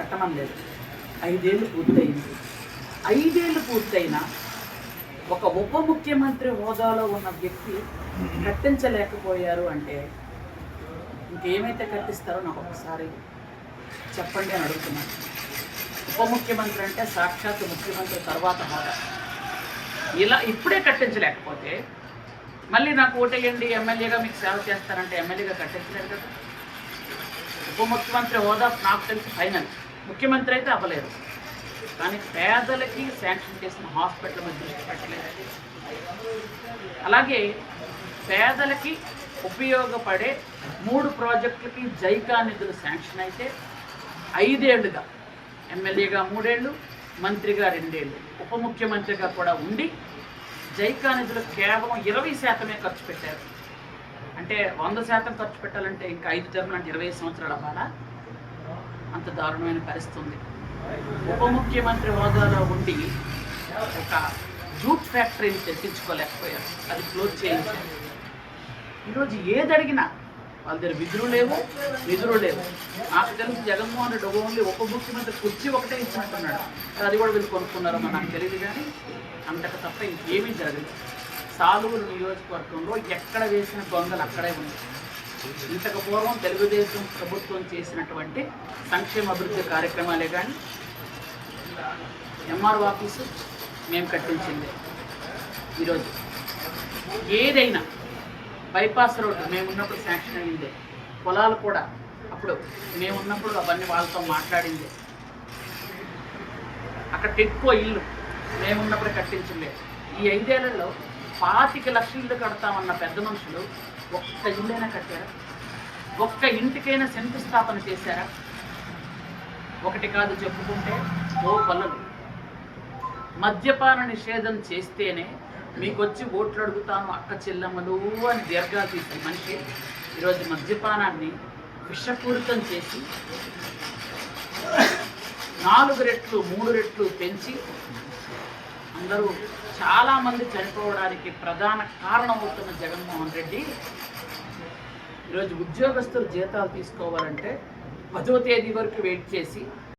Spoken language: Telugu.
కట్టమని లేదు ఐదేళ్ళు పూర్తయింది. ఐదేళ్ళు పూర్తయినా ఒక ఉప ముఖ్యమంత్రి హోదాలో ఉన్న వ్యక్తి కట్టించలేకపోయారు అంటే ఇంకేమైతే కట్టిస్తారో నాకు ఒకసారి చెప్పండి అని అడుగుతున్నాను ఉప ముఖ్యమంత్రి అంటే సాక్షాత్ ముఖ్యమంత్రి తర్వాత హోదా. ఇలా ఇప్పుడే కట్టించలేకపోతే మళ్ళీ నాకు ఓటేయండి ఎమ్మెల్యేగా మీకు సేవ చేస్తానంటే ఎమ్మెల్యేగా కట్టించలేరు కదా. ఉప ముఖ్యమంత్రి హోదా నాకు తెలిసి ఫైనల్. ముఖ్యమంత్రి అయితే అవ్వలేదు. కానీ పేదలకి శాంక్షన్ చేసిన హాస్పిటల్ మీద దృష్టి పెట్టలేదు. అలాగే పేదలకి ఉపయోగపడే మూడు ప్రాజెక్టులకి జైకా నిధులు శాంక్షన్ అయితే ఐదేళ్ళుగా ఎమ్మెల్యేగా మూడేళ్ళు మంత్రిగా రెండేళ్ళు ఉప ముఖ్యమంత్రిగా కూడా ఉండి జైకా నిధులు కేవలం ఇరవై శాతమే ఖర్చు పెట్టారు. అంటే వంద శాతం ఖర్చు పెట్టాలంటే ఇంకా ఐదు టర్ములు అంటే ఇరవై సంవత్సరాలు అవ్వాలా? అంత దారుణమైన పరిస్థితి ఉంది. ఉప ముఖ్యమంత్రి హోదాలో ఉండి ఒక జూట్ ఫ్యాక్టరీని తెప్పించుకోలేకపోయారు. అది క్లోజ్ చేయించారు. ఈరోజు ఏది అడిగినా వాళ్ళ దగ్గర విధులు లేవు నిధులు లేవు. నాకు తెలిసి జగన్మోహన్ రెడ్డి ఓన్లీ ఉప ముఖ్యమంత్రి కుర్చీ ఒకటే ఇచ్చినట్టున్నాడు. అది కూడా వీళ్ళు కొనుక్కున్నారో నాకు తెలియదు కానీ అంతకు తప్ప ఇంకేమీ జరగదు సాలూరు నియోజకవర్గంలో ఎక్కడ వేసిన గొంగలు అక్కడే ఉంది ఇంతకు పూర్వం తెలుగుదేశం ప్రభుత్వం చేసినటువంటి సంక్షేమ అభివృద్ధి కార్యక్రమాలే కానీ ఎంఆర్ఓ ఆఫీసు మేము కట్టించింది. ఈరోజు ఏదైనా బైపాస్ రోడ్డు మేము ఉన్నప్పుడు శాంక్షన్ అయిందే. పొలాలు కూడా అప్పుడు మేము ఉన్నప్పుడు అవన్నీ వాళ్ళతో మాట్లాడింది. అక్కడ ఎక్కువ ఇల్లు మేము ఉన్నప్పుడు కట్టించింది. ఈ ఐదేళ్ళలో పాతిక లక్షలు ఇల్లు కడతామన్న పెద్ద మనుషులు ఒక్క ఇల్లైనా కట్టారా? ఒక్క ఇంటికైనా శంకుస్థాపన చేశారా? ఒకటి కాదు చెప్పుకుంటే ఓ పనులు మద్యపాన నిషేధం చేస్తేనే మీకు వచ్చి ఓట్లు అడుగుతాను అక్క చెల్లమ్మలు అని దీర్ఘాలు తీసిన మనిషి ఈరోజు మద్యపానాన్ని విషపూరితం చేసి నాలుగు రెట్లు మూడు రెట్లు పెంచి అందరూ చాలామంది చనిపోవడానికి ప్రధాన కారణమవుతున్న జగన్మోహన్ రెడ్డి ఈరోజు ఉద్యోగస్తులు జీతాలు తీసుకోవాలంటే పదో తేదీ వరకు వెయిట్ చేసి